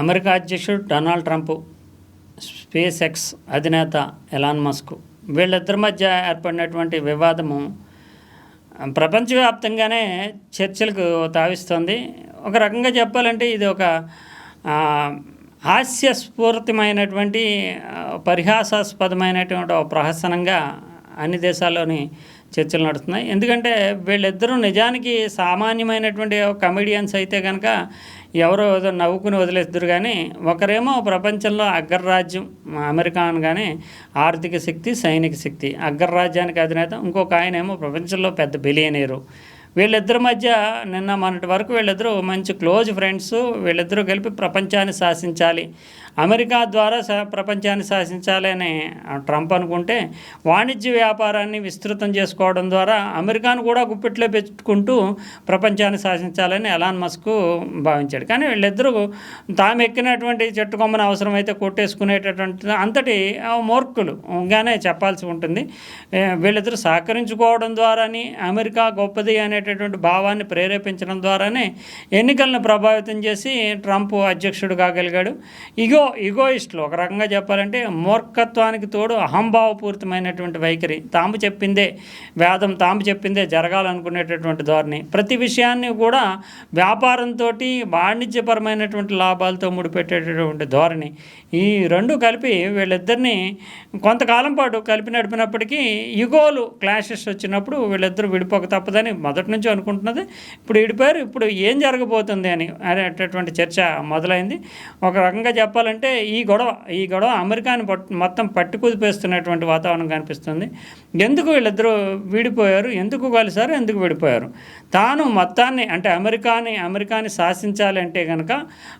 America అధ్యక్షుడు Donald Trump SpaceX అధినేత Elon Musk. వీళ్ళిద్దరి మధ్య ఏర్పడినటువంటి వివాదము ప్రపంచవ్యాప్తంగానే చర్చలకు తావిస్తుంది. ఒక రకంగా చెప్పాలంటే ఇది ఒక హాస్యస్ఫూర్తిమైనటువంటి పరిహాసాస్పదమైనటువంటి ఒక ప్రహసనంగా అన్ని దేశాల్లోని చర్చలు నడుస్తున్నాయి. ఎందుకంటే వీళ్ళిద్దరూ నిజానికి సామాన్యమైనటువంటి కమెడియన్స్ అయితే కనుక ఎవరో ఏదో నవ్వుకుని వదిలేద్దరు కానీ ఒకరేమో ప్రపంచంలో అగ్రరాజ్యం అమెరికా అనగానే ఆర్థిక శక్తి సైనిక శక్తి. అగ్రరాజ్యానికి అధినేత ఇంకొక ఆయన ఏమో ప్రపంచంలో పెద్ద బిలియనేరు. వీళ్ళిద్దరి మధ్య నిన్న మొన్నటి వరకు వీళ్ళిద్దరూ మంచి క్లోజ్ ఫ్రెండ్స్ వీళ్ళిద్దరూ కలిపి ప్రపంచాన్ని శాసించాలి. అమెరికా ద్వారా ప్రపంచాన్ని శాసించాలని ట్రంప్ అనుకుంటే వాణిజ్య వ్యాపారాన్ని విస్తృతం చేసుకోవడం ద్వారా అమెరికాను కూడా గుప్పిట్లో పెట్టుకుంటూ ప్రపంచాన్ని శాసించాలని ఎలాన్ మస్క్ భావించాడు. కానీ వీళ్ళిద్దరూ తాము ఎక్కినటువంటి చెట్టు కొమ్మని అవసరమైతే కొట్టేసుకునేటటువంటి అంతటి మూర్ఖులు. గానే చెప్పాల్సి ఉంటుంది. వీళ్ళిద్దరూ సహకరించుకోవడం ద్వారాని అమెరికా గొప్పది అనేటటువంటి భావాన్ని ప్రేరేపించడం ద్వారానే ఎన్నికలను ప్రభావితం చేసి ట్రంప్ అధ్యక్షుడు కాగలిగాడు ఇగో ఇగోయిస్టులు ఒక రకంగా చెప్పాలంటే మూర్ఖత్వానికి తోడు అహంభావపూరితమైనటువంటి వైఖరి. తాము చెప్పిందే వేదం తాము చెప్పిందే జరగాలనుకునేటటువంటి ధోరణి. ప్రతి విషయాన్ని కూడా వ్యాపారంతో వాణిజ్యపరమైనటువంటి లాభాలతో ముడిపెట్టేటటువంటి ధోరణి. ఈ రెండు కలిపి వీళ్ళిద్దరిని కొంతకాలం పాటు కలిపి నడిపినప్పటికీ యుగోలు క్లాషెస్ వచ్చినప్పుడు వీళ్ళిద్దరూ విడిపోక తప్పదని మొదటి నుంచి అనుకుంటున్నది. ఇప్పుడు విడిపోయారు ఇప్పుడు ఏం జరగబోతుంది అని అనేటటువంటి చర్చ మొదలైంది. ఒక రకంగా చెప్పాలంటే ఈ గొడవ ఈ గొడవ అమెరికాని మొత్తం పట్టుకుదిపేస్తున్నటువంటి వాతావరణం కనిపిస్తుంది. ఎందుకు వీళ్ళిద్దరూ విడిపోయారు? ఎందుకు కలిసారు ఎందుకు విడిపోయారు? తాను మొత్తాన్ని అంటే అమెరికాని అమెరికాని శాసించాలి అంటే కనుక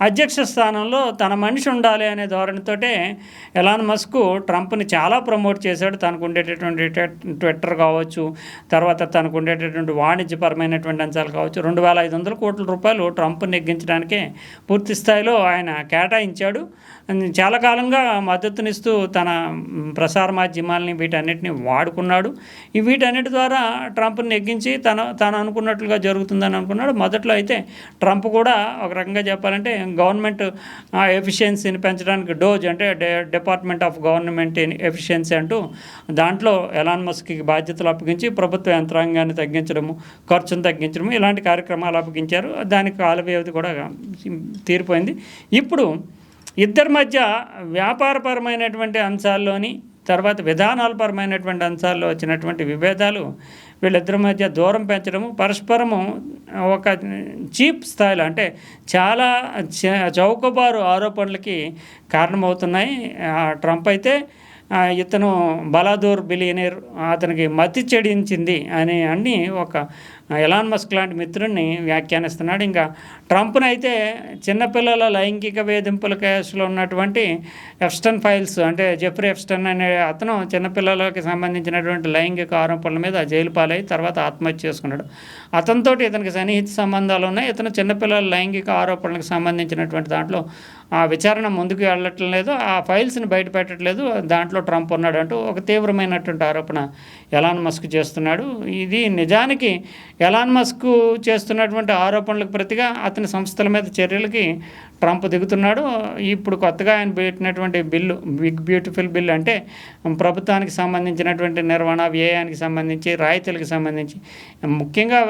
అధ్యక్ష స్థానంలో తన మనిషి ఉండాలి అనే ధోరణితోటే ఎలాన్ మస్క్ ట్రంప్ని చాలా ప్రమోట్ చేశాడు. తనకు ఉండేటటువంటి ట్విట్టర్ కావచ్చు తర్వాత తనకు ఉండేటటువంటి వాణిజ్యపరమైనటువంటి అంశాలు కావచ్చు రెండు వేల ఐదు వందల కోట్ల రూపాయలు ట్రంప్ నెగ్గించడానికే పూర్తి స్థాయిలో ఆయన కేటాయించాడు. చాలా కాలంగా మద్దతునిస్తూ తన ప్రసార మాధ్యమాలని వీటన్నిటిని వాడుకున్నాడు. ఈ వీటన్నిటి ద్వారా ట్రంప్ని నెగ్గించి తన తాను అనుకున్నట్లుగా జరుగుతుందని అనుకున్నాడు. మొదట్లో అయితే ట్రంప్ కూడా ఒక రకంగా చెప్పాలంటే గవర్నమెంట్ ఎఫిషియన్సీని పెంచడానికి డోజ్ అంటే డిపార్ట్మెంట్ ఆఫ్ గవర్నమెంట్ ఎఫిషియన్సీ అంటూ దాంట్లో ఎలాన్ మస్క్కి బాధ్యతలు అప్పగించి ప్రభుత్వ యంత్రాంగాన్ని తగ్గించడము ఖర్చును తగ్గించడము ఇలాంటి కార్యక్రమాలు అప్పగించారు. దానికి కాల వ్యవధి కూడా తీరిపోయింది. ఇప్పుడు ఇద్దరి మధ్య వ్యాపారపరమైనటువంటి అంశాల్లోని తర్వాత విధానాలపరమైనటువంటి అంశాల్లో వచ్చినటువంటి విభేదాలు వీళ్ళిద్దరి మధ్య దూరం పెంచడము పరస్పరము ఒక చీప్ స్థాయిలో అంటే చాలా చ- చౌకబారు ఆరోపణలకి కారణమవుతున్నాయి. ఆ, ట్రంప్ అయితే ఇతను బలాదూర్ బిలియనీర్ అతనికి మతి చెడించింది అని అన్ని ఒక ఎలాన్ మస్క్ లాంటి మిత్రుడిని వ్యాఖ్యానిస్తున్నాడు. ఇంకా ట్రంప్ను అయితే చిన్నపిల్లల లైంగిక వేధింపుల కేసులో ఉన్నటువంటి ఎఫ్స్టన్ ఫైల్స్ అంటే జెఫ్రీ ఎఫ్స్టన్ అనే అతను చిన్నపిల్లలకి సంబంధించినటువంటి లైంగిక ఆరోపణల మీద జైలు పాలై తర్వాత ఆత్మహత్య చేసుకున్నాడు. అతనితోటి ఇతనికి సన్నిహిత సంబంధాలు ఉన్నాయి. ఇతను చిన్నపిల్లల లైంగిక ఆరోపణలకు సంబంధించినటువంటి దాంట్లో ఆ విచారణ ముందుకు వెళ్ళటం లేదు ఆ ఫైల్స్ని బయట పెట్టట్లేదు దాంట్లో ట్రంప్ ఉన్నాడు అంటూ ఒక తీవ్రమైనటువంటి ఆరోపణ ఎలాన్ మస్క్ చేస్తున్నాడు. ఇది నిజానికి ఎలాన్ మస్క్ చేస్తున్నటువంటి ఆరోపణలకు ప్రతిగా అతని సంస్థల మీద చర్యలకి ట్రంప్ దిగుతున్నాడు. ఇప్పుడు కొత్తగా ఆయన పెట్టినటువంటి బిల్లు బిగ్ బ్యూటిఫుల్ బిల్ అంటే ప్రభుత్వానికి సంబంధించినటువంటి నిర్వహణ వ్యయానికి సంబంధించి రాయితీలకు సంబంధించి. ముఖ్యంగా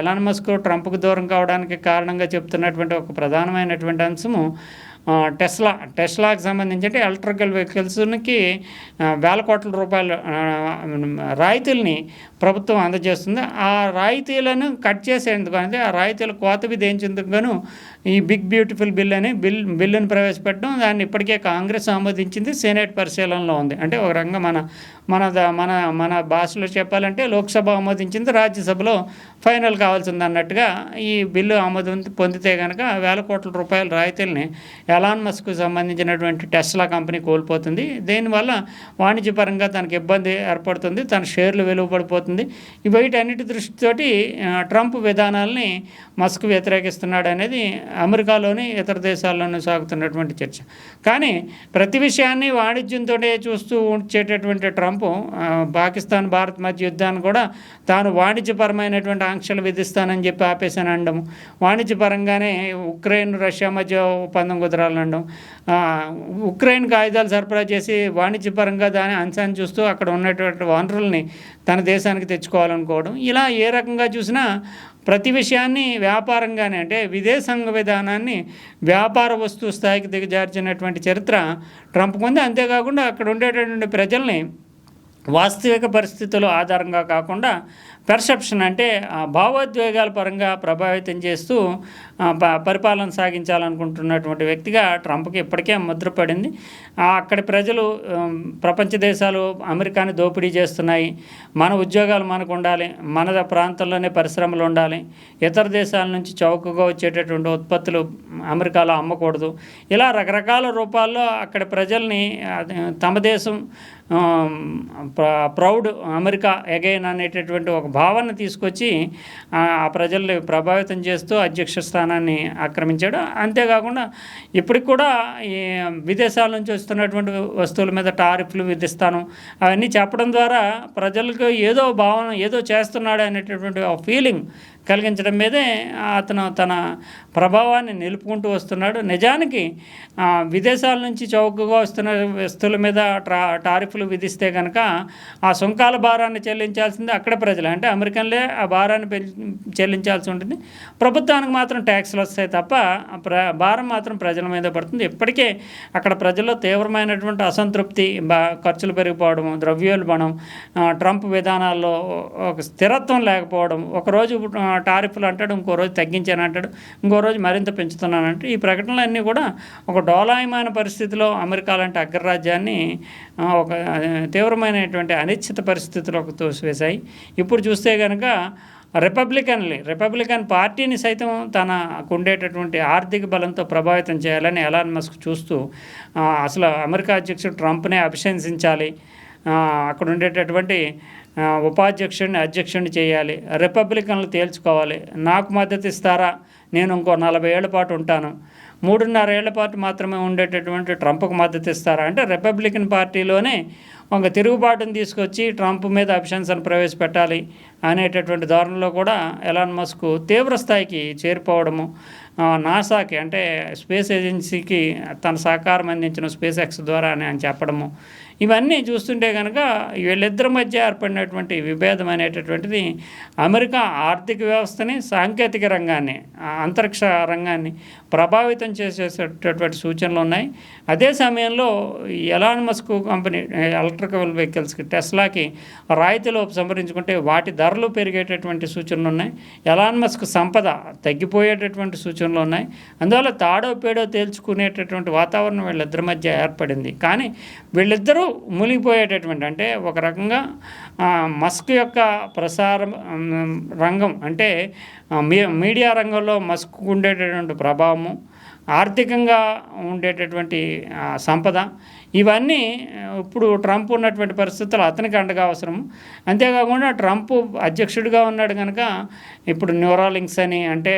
ఎలాన్ మస్క్ ట్రంప్కు దూరం కావడానికి కారణంగా చెప్తున్నటువంటి ఒక ప్రధానమైనటువంటి అంశము టెస్లా. టెస్లాకి సంబంధించి అంటే ఎలక్ట్రికల్ వెహికల్స్కి వేల కోట్ల రూపాయలు రాయితీలని ప్రభుత్వం అందజేస్తుంది. ఆ రాయితీలను కట్ చేసేందుకు అంటే ఆ రాయితీల కోత విధించేందుకు గాను ఈ బిగ్ బ్యూటిఫుల్ బిల్ అని బిల్ బిల్లును ప్రవేశపెట్టడం దాన్ని ఇప్పటికే కాంగ్రెస్ ఆమోదించింది సెనేట్ పరిశీలనలో ఉంది. అంటే ఒక రంగం మన మన మన మన భాషలో చెప్పాలంటే లోక్సభ ఆమోదించింది రాజ్యసభలో ఫైనల్ కావాల్సింది అన్నట్టుగా ఈ బిల్లు ఆమోదం పొందితే కనుక వేల కోట్ల రూపాయల రాయితీల్ని ఎలాన్ మస్క్ సంబంధించినటువంటి టెస్లా కంపెనీ కోల్పోతుంది. దీనివల్ల వాణిజ్యపరంగా తనకి ఇబ్బంది ఏర్పడుతుంది తన షేర్లు వెలువ పడిపోతుంది. వీటన్నిటి దృష్టితోటి ట్రంప్ విధానాల్ని మస్క్ వ్యతిరేకిస్తున్నాడు అనేది అమెరికాలోని ఇతర దేశాల్లోనూ సాగుతున్నటువంటి చర్చ. కానీ ప్రతి విషయాన్ని వాణిజ్యంతో చూస్తూ ఉంచేటటువంటి ట్రంప్ పాకిస్తాన్ భారత్ మధ్య యుద్ధాన్ని కూడా తాను వాణిజ్యపరమైనటువంటి ఆంక్షలు విధిస్తానని చెప్పి ఆపేసాను అనడం వాణిజ్యపరంగానే ఉక్రెయిన్ రష్యా మధ్య ఒప్పందం కుదరాలనడం ఆ, ఉక్రెయిన్కి ఆయుధాలు సరఫరా చేసి వాణిజ్యపరంగా దాని అంశాన్ని చూస్తూ అక్కడ ఉన్నటువంటి వనరుల్ని తన దేశానికి తెచ్చుకోవాలనుకోవడం ఇలా ఏ రకంగా చూసినా ప్రతి విషయాన్ని వ్యాపారంగానే అంటే విదేశాంగ విధానాన్ని వ్యాపార వస్తువు స్థాయికి దిగజార్చినటువంటి చరిత్ర ట్రంప్కు ఉంది. అంతేకాకుండా అక్కడ ఉండేటటువంటి ప్రజల్ని వాస్తవిక పరిస్థితులు ఆధారంగా కాకుండా పెర్సెప్షన్ అంటే ఆ భావోద్వేగాల పరంగా ప్రభావితం చేస్తూ ప- పరిపాలన సాగించాలనుకుంటున్నటువంటి వ్యక్తిగా ట్రంప్కి ఇప్పటికే ముద్రపడింది. అక్కడి ప్రజలు ప్రపంచ దేశాలు అమెరికాని దోపిడీ చేస్తున్నాయి. మన ఉద్యోగాలు మనకు ఉండాలి. మన ప్రాంతంలోనే పరిశ్రమలు ఉండాలి. ఇతర దేశాల నుంచి చౌకగా వచ్చేటటువంటి ఉత్పత్తులు అమెరికాలో అమ్మకూడదు. ఇలా రకరకాల రూపాల్లో అక్కడి ప్రజల్ని తమ దేశం ప్రౌడ్ అమెరికా ఎగైన్ అనేటటువంటి ఒక భావన తీసుకొచ్చి ఆ ప్రజల్ని ప్రభావితం చేస్తూ అధ్యక్ష స్థానాన్ని ఆక్రమించాడు. అంతేకాకుండా ఇప్పటికి కూడా ఈ విదేశాల నుంచి వస్తున్నటువంటి వస్తువుల మీద టారిఫ్లు విధిస్తాను అవన్నీ చెప్పడం ద్వారా ప్రజలకు ఏదో భావన ఏదో చేస్తున్నాడు అనేటటువంటి ఫీలింగ్ కలిగించడం మీదే అతను తన ప్రభావాన్ని నిలుపుకుంటూ వస్తున్నాడు. నిజానికి విదేశాల నుంచి చౌకగా వస్తున్న వస్తువుల మీద ట్రా టారిఫ్లు విధిస్తే కనుక ఆ సుంకాల భారాన్ని చెల్లించాల్సింది అక్కడ ప్రజలు. అంటే అమెరికన్లే ఆ భారాన్ని చెల్లించాల్సి ఉంటుంది. ప్రభుత్వానికి మాత్రం ట్యాక్స్లు వస్తాయి తప్ప ప్ర భారం మాత్రం ప్రజల మీద పడుతుంది. ఇప్పటికే అక్కడ ప్రజల్లో తీవ్రమైనటువంటి అసంతృప్తి బా ఖర్చులు పెరిగిపోవడం ద్రవ్యోల్బణం ట్రంప్ విధానాల్లో ఒక స్థిరత్వం లేకపోవడం ఒకరోజు టారిఫ్లు అంటాడు ఇంకో రోజు తగ్గించాను అంటాడు ఇంకో రోజు మరింత పెంచుతున్నానంటే ఈ ప్రకటనలు అన్నీ కూడా ఒక డోలాయమాన పరిస్థితిలో అమెరికా లాంటి అగ్రరాజ్యాన్ని ఒక తీవ్రమైనటువంటి అనిశ్చిత పరిస్థితులకు తోసివేశాయి. ఇప్పుడు చూస్తే కనుక రిపబ్లికన్లీ రిపబ్లికన్ పార్టీని సైతం తనకు ఉండేటటువంటి ఆర్థిక బలంతో ప్రభావితం చేయాలని ఎలాన్ మస్క్ చూస్తూ అసలు అమెరికా అధ్యక్షుడు ట్రంప్నే అభిశంసించాలి అక్కడ ఉండేటటువంటి ఉపాధ్యక్షుడిని అధ్యక్షుడిని చేయాలి. రిపబ్లికన్లు తేల్చుకోవాలి. నాకు మద్దతు ఇస్తారా? నేను ఇంకో నలభై ఏళ్ళ పాటు ఉంటాను. మూడున్నర ఏళ్ళ పాటు మాత్రమే ఉండేటటువంటి ట్రంప్కు మద్దతు ఇస్తారా? అంటే రిపబ్లికన్ పార్టీలోనే ఒక తిరుగుబాటును తీసుకొచ్చి ట్రంప్ మీద అభిశంసన ప్రవేశపెట్టాలి అనేటటువంటి ధోరణిలో కూడా ఎలాన్ మస్క్ తీవ్ర స్థాయికి చేరిపోవడము నాసాకి అంటే స్పేస్ ఏజెన్సీకి తన సహకారం అందించిన స్పేస్ ఎక్స్ ద్వారా అని ఆయన చెప్పడము. ఇవన్నీ చూస్తుంటే కనుక వీళ్ళిద్దరి మధ్య ఏర్పడినటువంటి విభేదం అనేటటువంటిది అమెరికా ఆర్థిక వ్యవస్థని సాంకేతిక రంగాన్ని అంతరిక్ష రంగాన్ని ప్రభావితం చేసేటటువంటి సూచనలు ఉన్నాయి. అదే సమయంలో ఎలాన్ మస్క్ కంపెనీ ఎలక్ట్రికల్ వెహికల్స్కి టెస్లాకి రాయితీలు సంభరించుకుంటే వాటి ధరలు పెరిగేటటువంటి సూచనలు ఉన్నాయి. ఎలాన్ మస్క్ సంపద తగ్గిపోయేటటువంటి సూచనలు ఉన్నాయి. అందువల్ల తాడో పేడో తేల్చుకునేటటువంటి వాతావరణం వీళ్ళిద్దరి మధ్య ఏర్పడింది. కానీ వీళ్ళిద్దరూ మునిగిపోయేటటువంటి అంటే ఒక రకంగా మస్క్ యొక్క ప్రసారం రంగం అంటే మీ- మీడియా రంగంలో మస్క్ ఉండేటటువంటి ప్రభావము ఆర్థికంగా ఉండేటటువంటి సంపద. ఇవన్నీ ఇప్పుడు ట్రంప్ ఉన్నటువంటి పరిస్థితులు అతనికి అండగా అవసరం. అంతేకాకుండా ట్రంప్ అధ్యక్షుడిగా ఉన్నాడు కనుక ఇప్పుడు న్యూరాలింక్స్ అని అంటే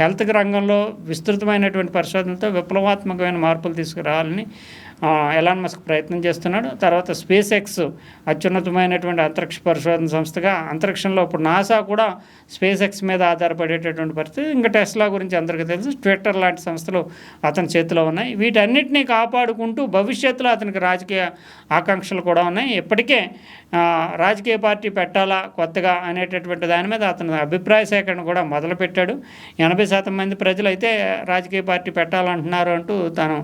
హెల్త్ రంగంలో విస్తృతమైనటువంటి పరిశోధనలతో విప్లవాత్మకమైన మార్పులు తీసుకురావాలని ఎలాన్ మస్క్ ప్రయత్నం చేస్తున్నాడు. తర్వాత స్పేస్ ఎక్స్ అత్యున్నతమైనటువంటి అంతరిక్ష పరిశోధన సంస్థగా అంతరిక్షంలో ఇప్పుడు నాసా కూడా స్పేస్ ఎక్స్ మీద ఆధారపడేటటువంటి పరిస్థితి. ఇంకా టెస్లా గురించి అందరికీ తెలుసు. ట్విట్టర్ లాంటి సంస్థలు అతని చేతిలో ఉన్నాయి. వీటన్నిటినీ కాపాడుకుంటూ భవిష్యత్తులో అతనికి రాజకీయ ఆకాంక్షలు కూడా ఉన్నాయి. ఇప్పటికే రాజకీయ పార్టీ పెట్టాలా కొత్తగా అనేటటువంటి దాని మీద అతను అభిప్రాయ సేకరణ కూడా మొదలుపెట్టాడు. ఎనభై శాతం మంది ప్రజలు అయితే రాజకీయ పార్టీ పెట్టాలంటున్నారు అంటూ తను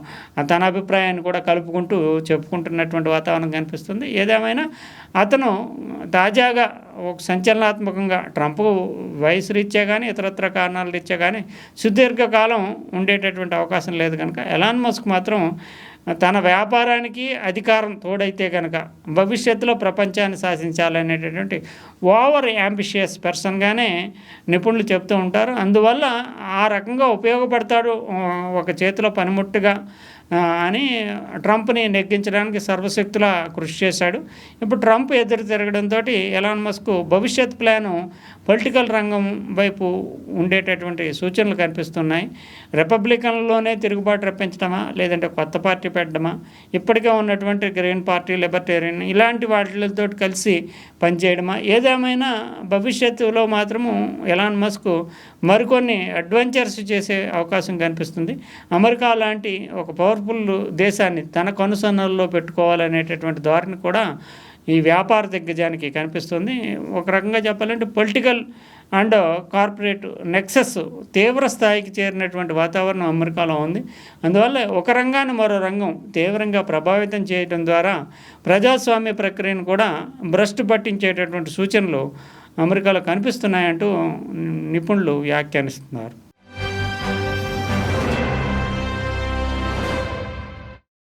తన అభిప్రాయాన్ని కూడా కలుపుకుంటూ చెప్పుకుంటున్నటువంటి వాతావరణం కనిపిస్తుంది. ఏదేమైనా అతను తాజాగా ఒక సంచలనాత్మకంగా ట్రంప్ వయసు రీత్యా కానీ ఇతరత్ర కారణాల రీత్యా కానీ సుదీర్ఘకాలం ఉండేటటువంటి అవకాశం లేదు కనుక ఎలాన్ మస్క్ మాత్రం తన వ్యాపారానికి అధికారం తోడైతే కనుక భవిష్యత్తులో ప్రపంచాన్ని శాసించాలనేటటువంటి ఓవర్ యాంబిషియస్ పర్సన్గానే నిపుణులు చెప్తూ ఉంటారు. అందువల్ల ఆ రకంగా ఉపయోగపడతాడు ఒక చేతిలో పనిముట్టుగా అని ట్రంప్ని నెగ్గించడానికి సర్వశక్తులా కృషి చేశాడు. ఇప్పుడు ట్రంప్ ఎదురు తిరగడంతో ఎలాన్ మస్క్ భవిష్యత్ ప్లాను పొలిటికల్ రంగం వైపు ఉండేటటువంటి సూచనలు కనిపిస్తున్నాయి. రిపబ్లికన్లోనే తిరుగుబాటు రప్పించడమా లేదంటే కొత్త పార్టీ పెట్టడమా ఇప్పటికే ఉన్నటువంటి గ్రీన్ పార్టీ లిబర్టేరియన్ ఇలాంటి వాటితో కలిసి పనిచేయడమా ఏదేమైనా భవిష్యత్తులో మాత్రము ఎలాన్ మస్క్ మరికొన్ని అడ్వెంచర్స్ చేసే అవకాశం కనిపిస్తుంది. అమెరికా లాంటి ఒక పవర్ఫుల్ దేశాన్ని తన కనుసన్నల్లో పెట్టుకోవాలనేటటువంటి ధోరణి కూడా ఈ వ్యాపార దిగ్గజానికి కనిపిస్తుంది. ఒక రకంగా చెప్పాలంటే పొలిటికల్ అండ్ కార్పొరేట్ నెక్సెస్ తీవ్ర స్థాయికి చేరినటువంటి వాతావరణం అమెరికాలో ఉంది. అందువల్ల ఒక రంగాన్ని మరో రంగం తీవ్రంగా ప్రభావితం చేయడం ద్వారా ప్రజాస్వామ్య ప్రక్రియను కూడా భ్రష్టు పట్టించేటటువంటి సూచనలు అమెరికాలో కనిపిస్తున్నాయంటూ నిపుణులు వ్యాఖ్యానిస్తున్నారు.